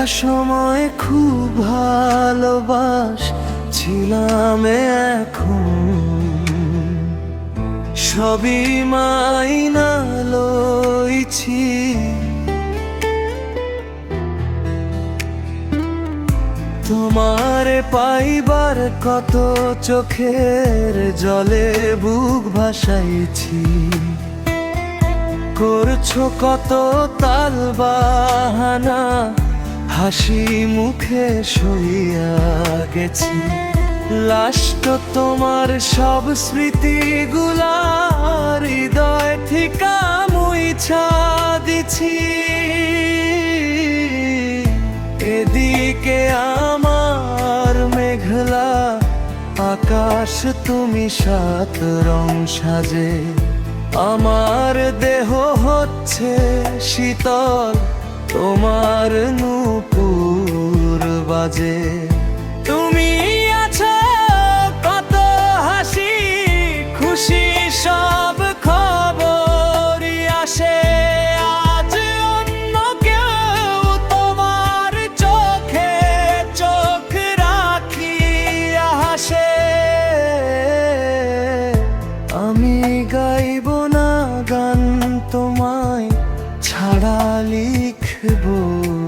একটা সময় খুব ভালোবাস ছিলাম এখন। সবই মাইনা লইছি। তোমারে পাইবার কত চোখের জলে বুক ভাসাইছি। করছ কত তাল বাহানা হাসি মুখে সইয়া গেছি। লাস্ট তোমার সব স্মৃতিগুলা হৃদয় ঠিকা মুইছা দিছি এদিকে আমার মেঘলা আকাশ, তুমি সাত রং সাজে। আমার দেহ হচ্ছে শীতল নূপুর বাজে। রাখবো